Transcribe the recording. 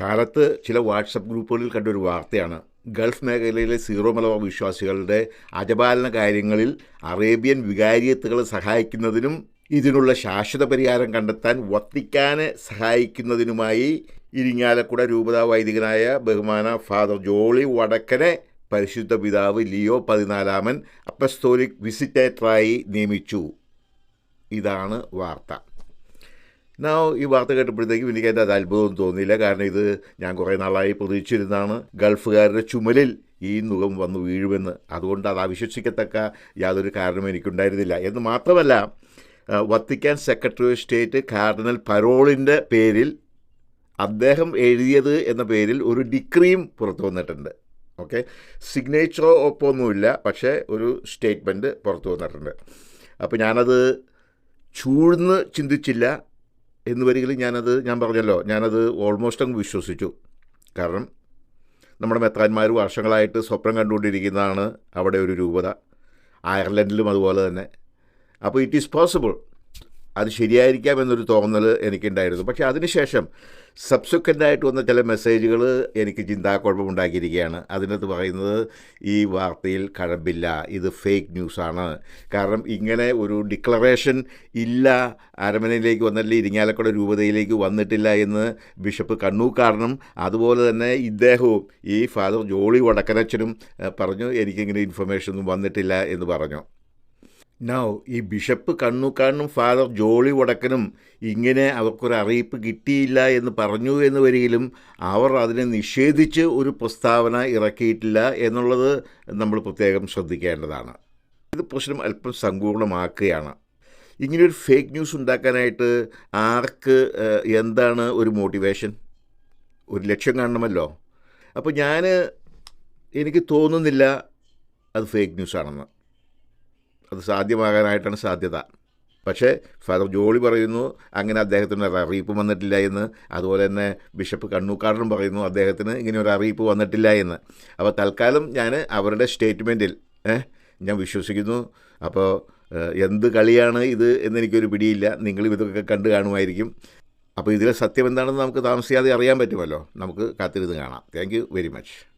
കാലത്ത് ചില വാട്സപ്പ് ഗ്രൂപ്പുകളിൽ കണ്ടൊരു വാർത്തയാണ്. ഗൾഫ് മേഖലയിലെ സീറോ മലബാർ വിശ്വാസികളുടെ അജപാലന കാര്യങ്ങളിൽ അറേബ്യൻ വികാരിയത്തുകളെ സഹായിക്കുന്നതിനും ഇതിനുള്ള ശാശ്വത പരിഹാരം കണ്ടെത്താൻ വത്തിക്കാനെ സഹായിക്കുന്നതിനുമായി ഇരിങ്ങാലക്കുട രൂപതാ വൈദികനായ ബഹുമാന ഫാദർ ജോളി വടക്കനെ പരിശുദ്ധ പിതാവ് ലിയോ പതിനാലാമൻ അപ്പസ്തോലിക് വിസിറ്റേറ്ററായി നിയമിച്ചു. ഇതാണ് വാർത്ത. നാ ഈ വാർത്ത കേട്ടപ്പോഴത്തേക്കും എനിക്ക് അതിന്റെ അത് അത്ഭുതം തോന്നിയില്ല. കാരണം ഇത് ഞാൻ കുറേ നാളായി പ്രതീക്ഷിച്ചിരുന്നതാണ്. ഗൾഫുകാരുടെ ചുമലിൽ ഈ മുഖം വന്ന് വീഴുമെന്ന്. അതുകൊണ്ട് അത് അവിശ്വസിക്കത്തക്ക യാതൊരു കാരണവും എനിക്കുണ്ടായിരുന്നില്ല. എന്ന് മാത്രമല്ല Vatican secretary of state cardinal പരോളിന്റെ പേരിൽ അദ്ദേഹം എഴുതിയത് എന്ന പേരിൽ ഒരു ഡിക്രിയും പുറത്തു വന്നിട്ടുണ്ട്. ഓക്കെ? സിഗ്നേച്ചറോ ഒപ്പമൊന്നുമില്ല പക്ഷേ ഒരു സ്റ്റേറ്റ്മെന്റ് പുറത്തു വന്നിട്ടുണ്ട്. അപ്പോൾ ഞാനത് ചൂഴ്ന്ന് ചിന്തിച്ചില്ല. എന്ന് വരികിൽ ഞാനത് ഞാൻ പറഞ്ഞല്ലോ ഞാനത് ഓൾമോസ്റ്റ് അങ്ങ് വിശ്വസിച്ചു. കാരണം നമ്മുടെ മെത്താന്മാർ വർഷങ്ങളായിട്ട് സ്വപ്നം കണ്ടുകൊണ്ടിരിക്കുന്നതാണ് അവിടെ ഒരു രൂപത. അയർലൻഡിലും അതുപോലെ തന്നെ. അപ്പോൾ ഇറ്റ് ഈസ് പോസിബിൾ അത് ശരിയായിരിക്കാം എന്നൊരു തോന്നൽ എനിക്കുണ്ടായിരുന്നു. പക്ഷേ അതിനുശേഷം സബ്സിക്വന്റായിട്ട് വന്ന ചില മെസ്സേജുകൾ എനിക്ക് ചിന്താക്കുഴപ്പമുണ്ടാക്കിയിരിക്കുകയാണ് അതിനകത്ത് പറയുന്നത് ഈ വാർത്തയിൽ കഴമ്പില്ല ഇത് ഫേക്ക് ന്യൂസാണ്. കാരണം ഇങ്ങനെ ഒരു ഡിക്ലറേഷൻ ഇല്ല അരമനയിലേക്ക് വന്നല്ലേ ഇരിങ്ങാലക്കുട രൂപതയിലേക്ക് വന്നിട്ടില്ല എന്ന് ബിഷപ്പ് കണ്ണൂക്കാരനും അതുപോലെ തന്നെ ഇദ്ദേഹവും ഈ ഫാദർ ജോളി വടക്കനച്ചനും പറഞ്ഞു എനിക്കിങ്ങനെ ഇൻഫർമേഷൻ ഒന്നും വന്നിട്ടില്ല എന്ന് പറഞ്ഞു. നൗ ഈ ബിഷപ്പ് കണ്ണുക്കാണും ഫാദർ ജോളി വടക്കനും ഇങ്ങനെ അവർക്കൊരു അറിയിപ്പ് കിട്ടിയില്ല എന്ന് പറഞ്ഞു എന്ന് വരികിലും അവർ അതിനെ നിഷേധിച്ച് ഒരു പ്രസ്താവന ഇറക്കിയിട്ടില്ല എന്നുള്ളത് നമ്മൾ പ്രത്യേകം ശ്രദ്ധിക്കേണ്ടതാണ്. ഇത് പ്രശ്നം അല്പം സങ്കീർണമാക്കുകയാണ്. ഇങ്ങനെയൊരു ഫേക്ക് ന്യൂസ് ഉണ്ടാക്കാനായിട്ട് ആർക്ക് എന്താണ് ഒരു മോട്ടിവേഷൻ ഒരു ലക്ഷ്യം കാണണമല്ലോ. അപ്പോൾ ഞാൻ എനിക്ക് തോന്നുന്നില്ല അത് ഫേക്ക് ന്യൂസാണെന്ന് അത് സാധ്യമാകാനായിട്ടാണ് സാധ്യത. പക്ഷേ ഫാദർ ജോളി പറയുന്നു അങ്ങനെ അദ്ദേഹത്തിന് ഒരു അറിയിപ്പ് വന്നിട്ടില്ല എന്ന്. അതുപോലെ തന്നെ ബിഷപ്പ് കണ്ണൂക്കാടനും പറയുന്നു അദ്ദേഹത്തിന് ഇങ്ങനെ ഒരു അറിയിപ്പ് വന്നിട്ടില്ല എന്ന്. അപ്പോൾ തൽക്കാലം ഞാൻ അവരുടെ സ്റ്റേറ്റ്മെന്റിൽ ഞാൻ വിശ്വസിക്കുന്നു. അപ്പോൾ എന്ത് കളിയാണ് ഇത് എന്നെനിക്കൊരു പിടിയില്ല. നിങ്ങൾ ഇതൊക്കെ കണ്ടു കാണുമായിരിക്കും. അപ്പോൾ ഇതിലെ സത്യം എന്താണെന്ന് നമുക്ക് താമസിയാതെ അറിയാൻ പറ്റുമല്ലോ. നമുക്ക് കാത്തിരുന്ന് കാണാം. Thank very much